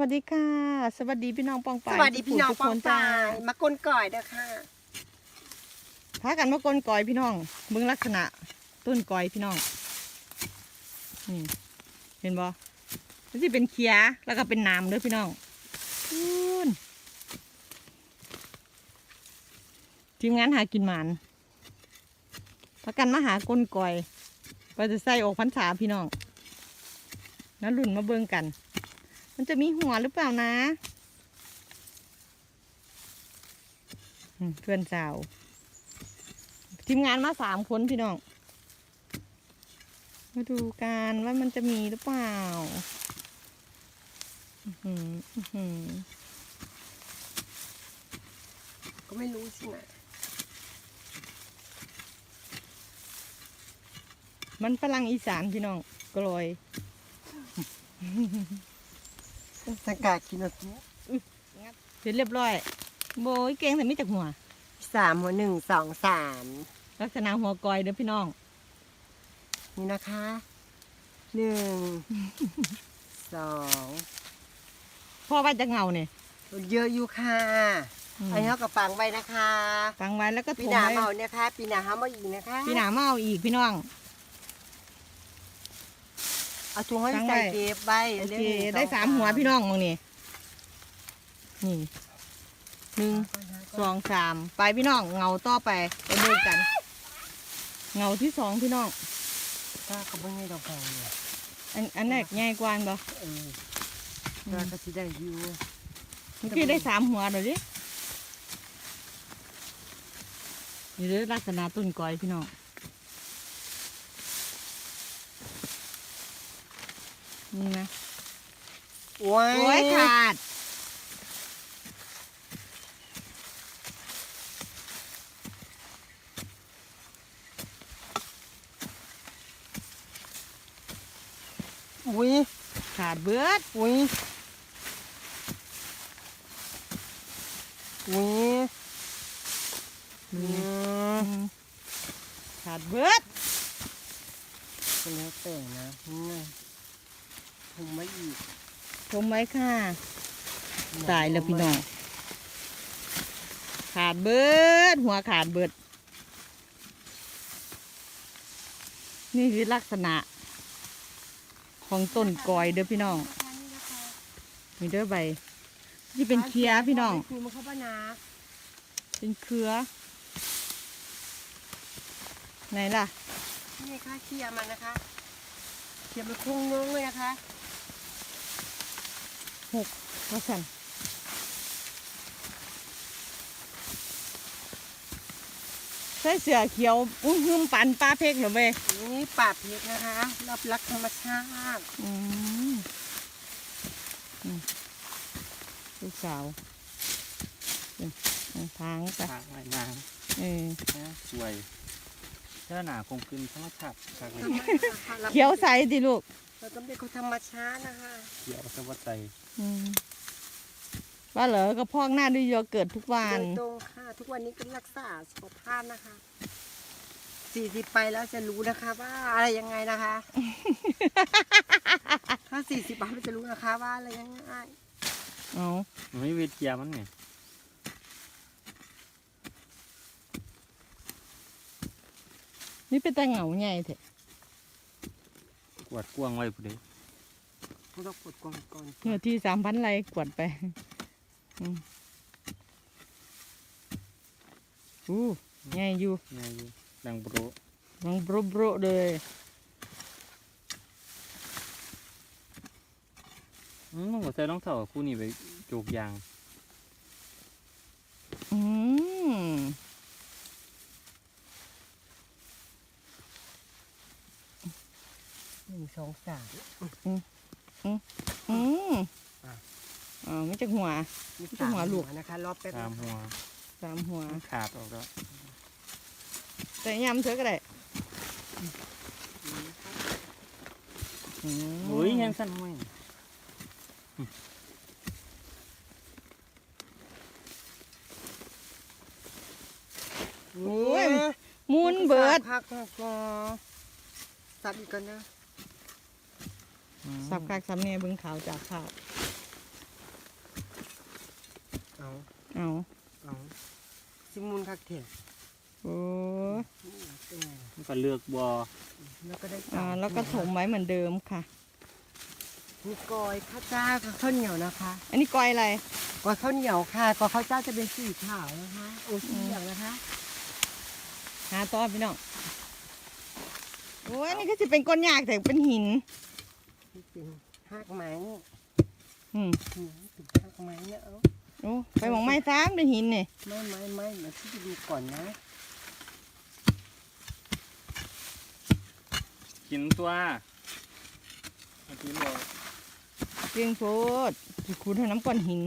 วัสดีค่ะ สวัสดีพี่น้องปองสปายวัสดีพี่น้องทุกปอคงจ้าปายมากลก่อยเด้อค่ะพากันมากลนกอยพี่น้องเบิ่งลักษณะ ต้นกอยพี่น้องนี่เห็นบ่มันสิเป็นเคียแล้วก็เป็นน้ำเด้อพี่น้องพูนทีมงานหากินหมานพากันมาหากลนกอยก็จะใส่ออกพรรษาพี่น้องนั่นรุ่นมาเบิ่งกัน มันจะมีหัวหรือเปล่านะอืมเพื่อนสาว ทีมงานมาสามคนพี่น้อง มาดูกันว่ามันจะมีหรือเปล่าอื้อหืออื้อหือก็ไม่รู้สินะมันฝรั่งอีสานพี่น้องกลอย สังกาคิโนตุเสร็จเรียบร้อยโบยเก่งแต่ไม่จากหัว สามหัวหนึ่งสองสามลักษณะหัวกอยเด้อพี่น้อง นี่นะคะหนึ่ง สองพ่อว่าจะเงาเนี่ยเยอะอยู่ค่ะอืมอันนี้เขากับฟังไว้นะคะ ฟังไว้แล้วก็ปีถมหนาไว้เมาเนี่ยค่ะปีหนาห้ามมาอีกนะคะปีหนามาเอาอีกพี่น้อง เอาถุงให้ฟังไว้ใส่เก็บไว้โอรื่เคงหนึ่งได้องสามหัวพี่น้องมองนี่นี่หนึ่งสองสามไปพี่น้องเงาต่อไปไปดูกัน เงาที่สองพี่น้องถ้าเขาไม่ให้ดอกแพงเนี่ยอันอันแรกใหญ่กว่าบ่เออถ้าเขาจะได้อยู่เมื่อกี้ได้สามหัวเดี๋ยวดินี่เด้อลักษณะต้นกอยพี่น้อง นี่นะโอ้ยโอ้ยขาด อุ้ยขาดเบิดอุ้ยอุ้ยอืมอืมขาดเบิดก็แล้วแต่นะนี่ไง ผมไม่อีกผมไว้ค่ะ ตายแล้วพี่น้อง ขาดเบิด หัวขาดเบิด นี่คือลักษณะ ของต้นกอยเด้อพี่น้องมีเด้อใบที่เป็นเครือพี่น้องคือมันเข้าบ้านนาเป็นเครือไหนล่ะนี่ค่ะเคลียร์มันนะคะเคลียร์มันคงนึงเลยนะคะ ว่าสันใส่เสื้อเขียว อุ้งหึมปันปลาเพกเหรอเว้ยนี่ป่าเพชรนะคะรับรักธรรมชาติอืมอืมลูกสาวนี่ทางไปทางไอ้นางเออนะสวยเจ้าหนาคงคืนธรรมชาติจากธรรมชาติเขียวใสดิลูก เราต้องเป็นคนธรรมชาตินะคะเขียวสวัสดิ์อืมว่าเหรอก็พอกหน้าด้วยโยเกิร์ตทุกวัน โดยตรงค่ะ ทุกวันนี้ก็รักษาสุขภาพนะคะสี่สิบไปแล้วจะรู้นะคะ ว่าอะไรยังไงนะคะ ถ้าสี่สิบไปจะรู้นะคะ ว่าอะไรยังไงเอามันไม่วิทยามันไงนี่เป็นตาเหงาใหญ่เถอะก วาดกวางไว้ผู้ใดเราต้องกดก่อนก่อนเนื้อที่สามพันไรกวดไปอืมอู้ใหญ่อยู่ไงอยู่ดังโปรลองโบรโบรเลยอืมหัวใจน้องเถ่าคู่นี้ไปโจกยาง อืม หนึ่ง สองสามอืมอ๋อไม่จากหัวมีจะหัวลูก นะคะ รอบแป๊บตามหัวสามหัว มันขาดออกแล้วแต่ยำเธอก็ได้อืมโอ้ยยังสั้นไม่นี่มูนเบิด พักก่อนสับอีกก่อนนะอืม สับกากสับเนี่ยเบิ้งขาวจากขาวเอาเอาซิมูลคักเถอะโอ้นี่เป็นไงมันก็เลือกบ่อแล้วก็ได้อ่าสามแล้วก็ถมไว้เหมือนเดิมค่ะมีกอยข้าวเจ้ากับข้าวเหนียวนะคะ อันนี้กอยอะไรกอยข้าวเหนียวค่ะกอยข้าวเจ้าจะเป็นสีขาวนะคะโอ้สีเหลืองนะคะหาต่อพี่น้องโอ้ยอันนี้ก็จะเป็นก้อนยากแต่เป็นหิน นี่เป็นหากไม้นี่อืมอืมเป็นหากไม้เนี่ยเอาโอ้ไปมองไม้ซ้ำเป็นหินนี่ไม้ไม้ไม้มาที่จะดูก่อนนะกินตัวเอากินบ่เพียงโพดที่คุณให้น้ำก้อนหิน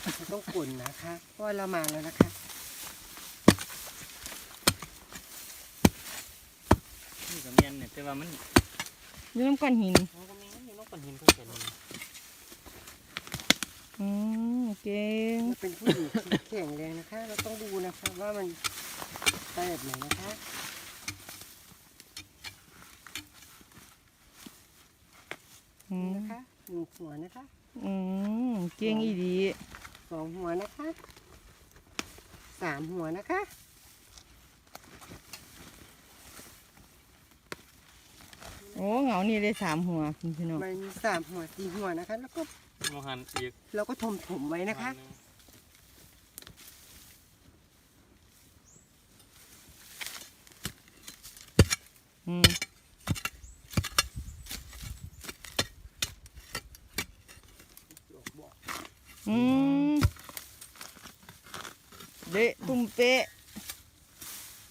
เราต้องกลนนะคะเพราะว่าเรามาแล้วนะคะนี่ก็แม่นเนี่ยแต่ว่ามัน อยู่น้ำก้อนหินมันก็แม่นอยู่นอกก้อนหินเพิ่นเป็นอืมเก่งเราเป็นผู้หญิงที่แข็งแรงนะคะ เราต้องดูนะคะว่ามันไปแบบไหนนะคะอืมนะคะหนึ่งหัวนะคะอืมเก่งอีดีสองหัวนะคะสามหัวนะคะ โอ้เหงานี่ได้สามหัวพี่น้องมันมีสามหัวสี่หัวนะคะ แล้วก็โมหันอีกเราก็ถมถมๆไว้นะคะอัหงอืมอืมเดะตุ้มเป๊ะ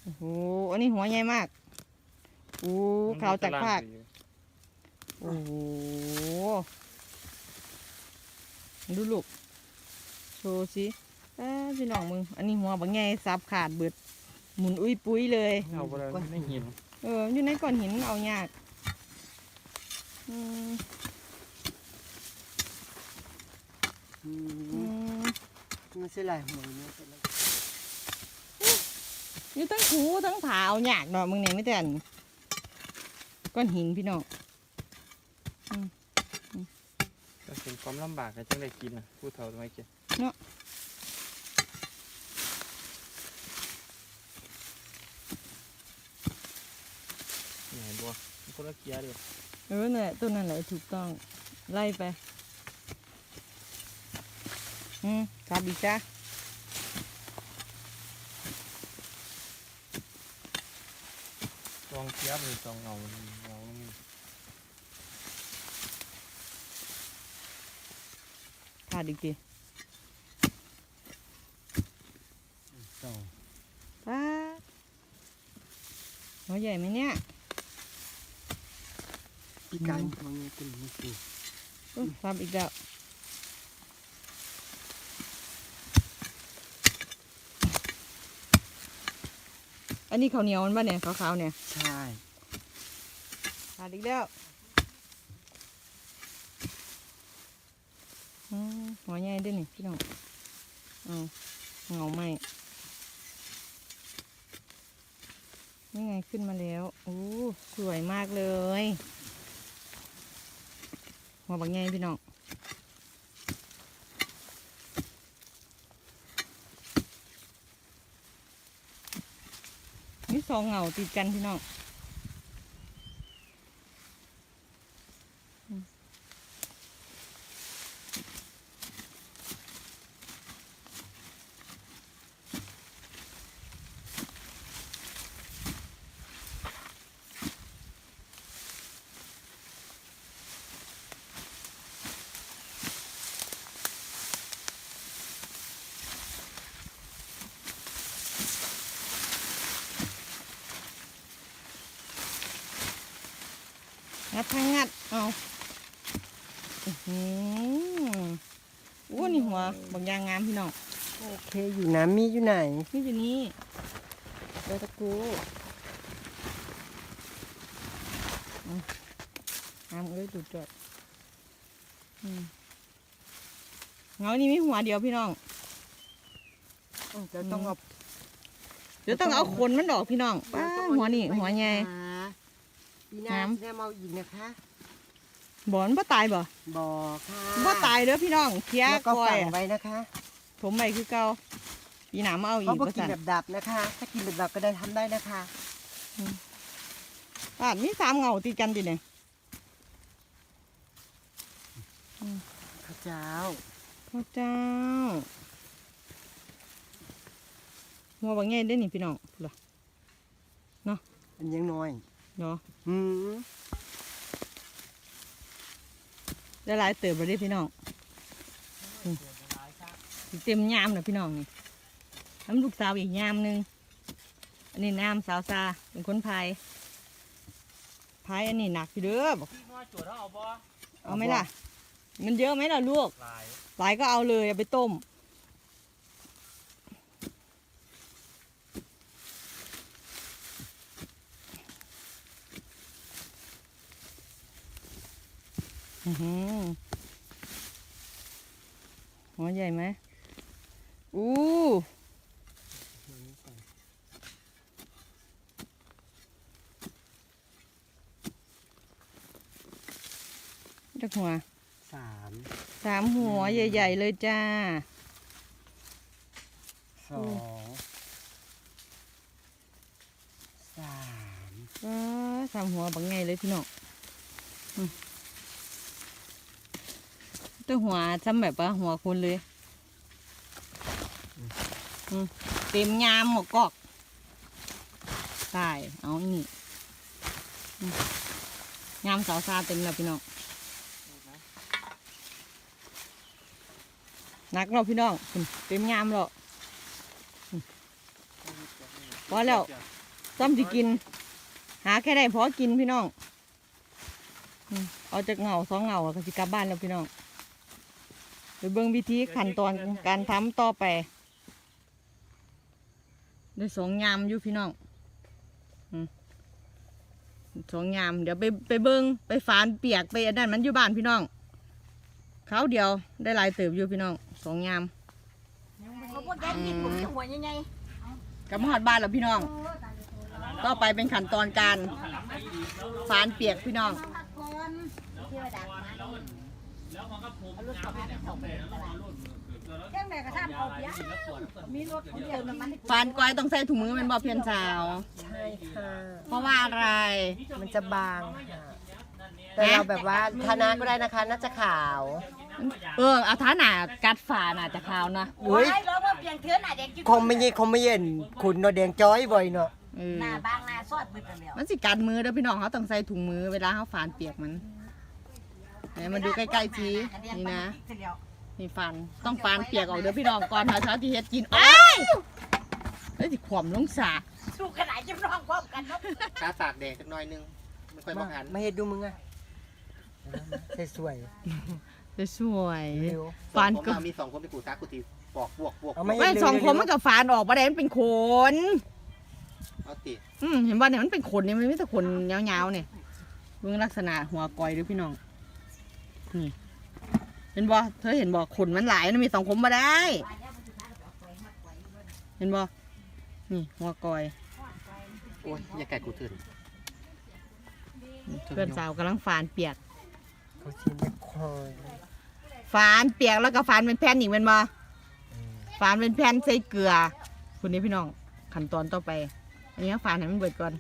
โอ้โหอันนี้หัวใหญ่มากโอ้ขาวจากภาคโอ้โหดูลูกโชว์สิเอ้ยพี่น้องมึง อันนี้หัวบางไงซับขาดเบิด หมุนอุ้ยปุ้ยเลย เอาบ่ได้ไม่เห็นเออ อยู่ในก้อนหินเอายากอืมอือืมมมันใช่หลายหัวเนี่ยแต่ละอยู่ทั้งถูทั้งผาเอายากเนาะมึงเนี่ยไม่แต่อัน ก้อนหินพี่น้องก็เป็นความลำบากก็จังได้กินน่ะผู้เฒ่าทำไมกินเนาะไหนบ่มันคนละเกียร์เด้อเออเนี่ยตัวนั้นแหละถูกต้อง ไล่ไป อืมครับอีกจ้า องเกียร์หรือสองเงาเงานี่ขาดอีกทีสองป้าดหัวใหญ่ไหมเนี่ยปีการของเนี่ยเป็นมือสีอุ๊ยครับอีกแล้ว อันนี้ข้าวเหนียวมันบ้าเนี่ยขาวๆเนี่ยใช่ขาดอีกแล้วอืมหัวใหญ่ด้วยนี่พี่น้องเอาเงาไหมนี่ไงขึ้นมาแล้วโอ้สวยมากเลยหัวบางใหญ่พี่น้อง องเงาติดกันพี่น้อง งัดทั้งงัด เอาอื้อหือโอ้นี่หัวบางอยางงามพี่น้อง โอเค อยู่นะมีอยู่ไหน นี่อยู่นี่เดยวตะกูเอางามเอ้ยดูดจอดอืมเงานี่มีหัวเดียวพี่น้องจะต้องเอาเดี๋ยวต้องเอาขนมันดอกพี่น้องป้าหัวนี่หัวใหญ่ ปีหน้าน้ำจะมาเอาอีกนะคะบอนบ่ตายบ่บอกค่ะบ่ตายเด้อพี่น้องเคี้ยแล้วก็ก้อฝัยงอะไว้นะคะผมใหม่คือเก่าปีหนามาเอาอีเขากบอกว่ากินสั่นแบบดับนะคะ ถ้ากินแบบดับก็ได้ทำได้นะคะอ่ามีสามเงาติดกันดิเนี่ยข้าวเจ้าพระเจ้าหัวบางแง่ได้อนี่พี่น้องเหรออันยังน้อย เนาะอืมได้หลายเติบไปได้อพี่น้องอืมสิเต็มยามนะพี่น้องนี่น้ำลูกสาวอีกยามหนึงอันนี้น้ำสาวซาเป็นคนพายพายอันนี้หนักอยู่เด้อบอกพี่น้อยจวดเอาบ่เอาไหมล่ะ มันเยอะไหมล่ะลูกลายหลายก็เอาเลยเอาไปต้ม หือหัวใหญ่ไหมอู้จักหัวสามสามหัวใหญ่ ๆ เลยจ้าสองสามว้าสามหัวบางไงเลยพี่น้องอืม ตัวหัวจำแบบว่าหัวคนเลยเต็มยามหมกกอกใช่เอานี่อืมยามสาวซาเต็มแล้วพี่น้องหนักเราพี่น้องเต็มยามแล้วพอแล้วซ้ำสิกิน หาแค่ได้พอกินพี่น้องเอาจากเหงาสองเหงาก็สิกลับบ้านแล้วพี่น้อง เบิ่งวิธีขั้นตอนการทำต่อไปได้สองยามอยู่พี่น้องอืมสองยามเดี๋ยวไปไปเบิ่งไปฝานเปียกไปอันนั้นมันอยู่บ้านพี่น้องเขาวเดียวได้หลายเติบอยู่พี่น้องสองยามเขาพวกแกกินผมจะหัวยังไงกลับมาหอดบ้านแล้วพี่น้องต่อไปเป็นขั้นตอนการฝานเปียกพี่น้อง พักก่อนเชื่อดักมาเอารถกระบะไปส่งไปตลาดเครื่องแม่กระทำเอาเปียกมีรถคนเดียวน้ำมันฟานกอยต้องใส่ถุงมือเป็นบอเพียนสาว ใช่ค่ะ เพราะว่าอะไร มันจะบางค่ะแต่เราแบบว่าทานาก็ได้นะคะ น่าจะขาวเออเอาท้าหนากัดฝาน่ะจะขาวนะโอ้ยเราว่าเพียงเทือนหน้าเด็กคงไม่ยี่คงไม่เย็นขุนเนอะแดงจ้อยบ่อยเนาะเออหน้าบางหน้าซอดมืดแล้วมันสิกัดมือเด้อพี่น้องเขาต้องใส่ถุงมือเวลาเขาฝานเปียกมัน ไหนมาดูใกล้ๆทีนี่นะ นี่ฟันต้องฟานเปียกออกเด้อพี่น้องก่อนเช้าเช้าที่เฮ็ดกินอ้ายเฮ้ยสิขวมลงสาสู้ขนาดจะร้องพร้อมกันเนาะตาตากแดดสักหน่อยนึงไม่ค่อยมาหันไม่เห็นดูมึงอะสวยสวยๆเร็วฟานผมก็มามีสองคนเป็นกูตากูตีปอกบวกบวกเอาไม่แม่นสองคนมันกับฟานออกมาได้มันเป็นขนเอาติอืมเห็นบ่เนี่ยมันเป็นขนเนี่ยมันไม่ใช่ขนยาวๆเนี่ยเบิ่งลักษณะหัวกอยเด้วยพี่น้อง นี่เห็นบ่เธอเห็นบ่ขนมันหลายมันมีสองขนมาได้ เห็นบ่นี่หัวกอยโอ้ยอย่าไก่กูตื่นเพื่อนสาวกำลังฝานเปียกเขาชิมไม่คอยฝานเปียกแล้วก็ฝานเป็นแผ่นอีกเป็นบ่ฝานเป็นแผ่นใส่เกลือคุณนี้พี่น้องขั้นตอนต่อไป อันนี้ฝานให้มันเบิดก่อน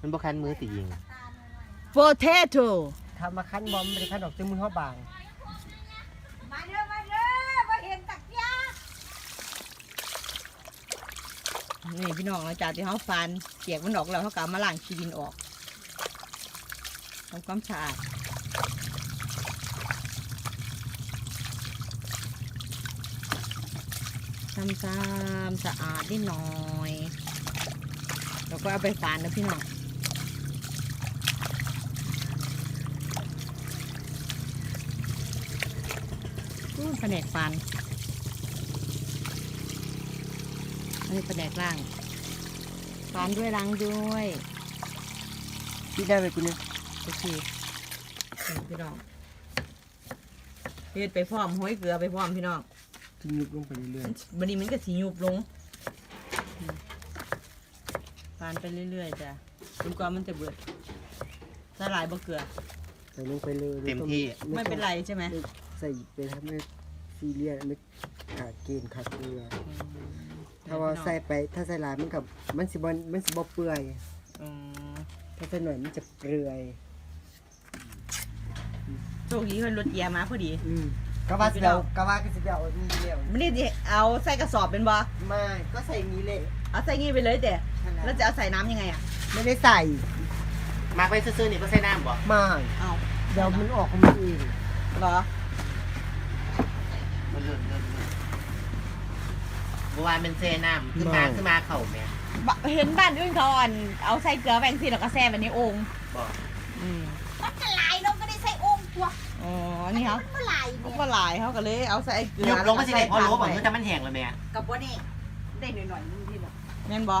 มันบ่คันมือตียิง potato ทำมาคั้นบอมไม่ได้คั้นออกจนมือเขาบาง มาเด้อมาเด้อมาเห็นตักยานี่พี่น้องหลังจากที่เขาฟันเปียกมันออกแล้วเขาก็เอามาล้างขี้ดินออกทำความสะอาดทำความสะอาดนิดหน่อย แล้วก็เอาไปฝานนะพี่น้อง แผนกฟันอันนี้แผนกล่างฟานด้วยล้างด้วยพี่ได้ไหมคุณเนี่ยโอเคนี่พี่น้องเฮ็ดไปพร้อมห้อยเกลือไปพร้อมพี่น้องจะยุบลงไปเรื่อยบันนี้มันก็สียุบลงอืมฟานไปเรื่อยๆจ้ะจนกว่ามันจะเบิดสลายบ่เกลือใส่ลงไปเลยเต็มที่ไม่เป็นไรใช่ไหมไม่ใส่ไปทำให้ ซีเรียสไม่ขาดเกณฑ์ขาดเกลือถ้าว่าใส่ไปถ้าใส่หลายมันกับมันสิบมันสิบเปื่อยอืมถ้าใส่หน่อยมันจะเปลือยโชคดีเพิ่นรถเหยียมาพอดี อืมกะว่าสิเดียวกะว่าก็สิเดียวนี่เดียวไม่ได้สิเอาใส่กระสอบเป็นบ่ไม่ก็ใส่นี้เลยเอาใส่งี้ไปเลยแต่ขนาดแล้วจะเอาใส่น้ำยังไงอะ ไม่ได้ใส่ มาไปซื้อๆนี่ก็ใส่น้ำบ่ไม่เอาเดี๋ยวมันออกของมันเองเหรอ มันเลื่อนเลื่อนเลื่อน เมื่อวานเป็นเซน้ำขึ้นมาขึ้นมาเข่าแม่บะเห็นบ้านอื่นเขาอ่อนเอาใส่เกลือแบงซีแล้วก็แซ่แบบนี้โองค์บอกอืมมันจะหลายเราก็ได้ใส่องค์ตัวอ๋อนี่เขามันหลายเขาเนี่ยก็หลายเขาก็เลยเอาใส่เกลืหยุอดลงมาสิไหนพอรู้บอกใส่คือจะมันแห้งเลยแม่กับว่านี่ได้หน่อยๆนึงที่แบบแม่นบ่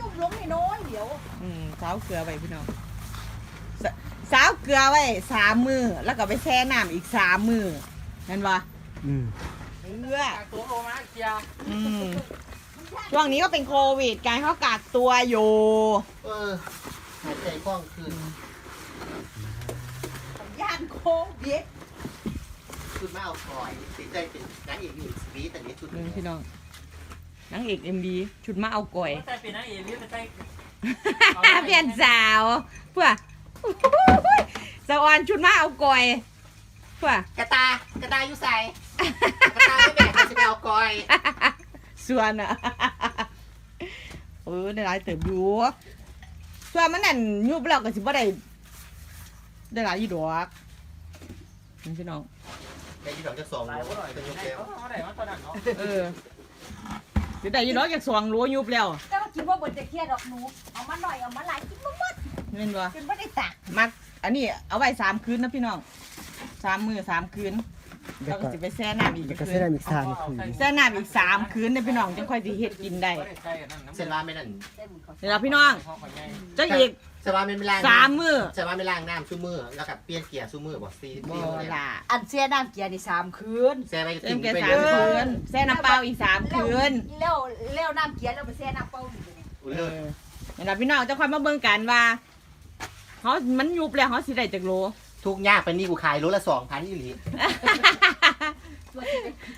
ยุบลงให้น้อยเดี๋ยวอืมสาวเกลือไว้พี่น้องสสาวเกลือไว้สามมือแล้วก็ไปแช่น้ำอีกสามมือนั่นบ่อืม เพื่อตัวโลมาเกียร์อืมช่วงนี้ก็เป็นโควิดการเขากักตัวอยู่ เออหายใจคล่องขึ้นย่านโควิดชุดมาเอาคอยติดใจเป็นนางเอกอยู่สีแต่นี้ชุดเรื่องพี่น้องนางเอกเอ็มบีชุดมาเอาก่อยใส่เป็นนางเอกหรือเป็นใส่เปลี่ยนสาวเพื่อสาวออนชุดมาเอาก่อยเพื่อกระตากระตาอยู่ใส่กระตาไม่ แบ่งจะไปเอากอยส่วนอะเออได้หลายเติบอยู่ส่วนมันนั่นยุบแล้วก็สิบ่ได้ได้หลายอยู่ดอกนี่พี่น้องในที่สองจะสองหลายว่าหน่อยเป็นเป็นยยังกไงแล้วเขาได้มาตอนนั้นเนาะเออสิได้อยู่ดอกจากสองรั้วยุบแล้วแต่ว่าคิดว่าบนจะเครียดดอกหนูเอามาหน่อยเอามาหลายกินมาหมดเห็นบ่จนไม่ได้ตักมักอันนี้เอาไว้สามคืนนะพี่น้องสามมือสามคืนเดี๋ย แล้ววก็ก็สิไปแช่น้ำอีกเดี๋ยวคืก็นใส่ได้อีกสามคืนแช่น้ำอีกสามคืนเนี่ยพี่น้องจังค่อยสิเฮ็ดกินได้ใส่กันนั่นน้ำเซนว่าไม่นั่นได้หมดเขาเดี๋ยวเราพี่น้องพ่อขอใหญ่จะอีกเซนว่าไม่ล้างสามมือเซนว่าไม่ล้างน้ำซูมือแล้วกับเปลี่ยนเกียร์ซูมือบอกซีบ่ซีเลยล่ะอันเสียน้ำเกียร์นี่สามคืนแซ่ไปเต็ถึมงแค่ไปสาเลมยคืนแช่น้ำเปล่าอีกสามคืน แล้วแล้วน้ำเกียร์แล้วไปเสียน้ำเปล่าอยู่เนี่ยอุ้ยเอเลิศอเดี๋ยวเราพี่น้องจะค่อยมาเบิ่งกันว่าเขามันยุบแล้วเขาสิได้จากโล ทุกยากเป็นนี่กูขายรถละสองพันอีหลี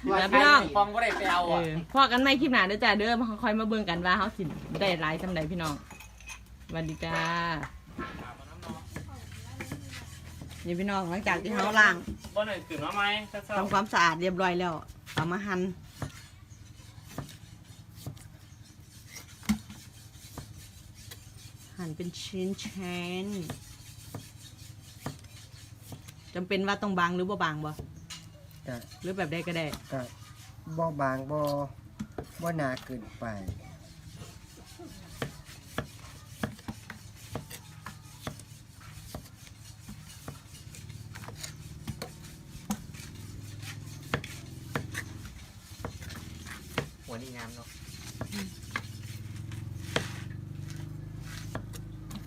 เดี๋ยวพี่น้องฟองก็ได้ไปเอาเออะ อพอกันไม่คลิปหน้าเด้อจ้าเด้อมาค่อยมาเบิ่งกันว่าเขาสิได้หลายจำใดพี่น้องสวัสดีจ้านี่พี่น้องหลังจากที่เขาล้างบ่หน่อยตื่นมาไหมเช้าทำความสะอาดเรียบร้อยแล้วเอามาหั่นหั่นเป็นชิ้นชิ้น จำเป็นว่าต้องบางหรือบ่บางบ่ก็หรือแบบใดก็ได้ ก็บ่บางบ่บ่หนาเกินไปหัวนี่งามเนาะ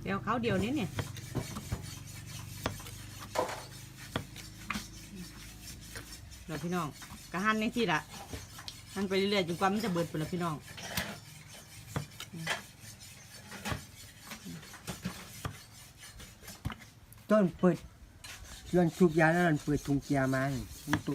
เดี๋ยวเขาเดียวนี้เนี่ย พี่น้องกระหันในที่ละหันไปเรื่อยๆจนกว่ามันจะเบิดไปละพี่น้องต้นเปิดย้อนทุกยาแล้วนั่นเปิดถุงเกียร์มานี่มันตุ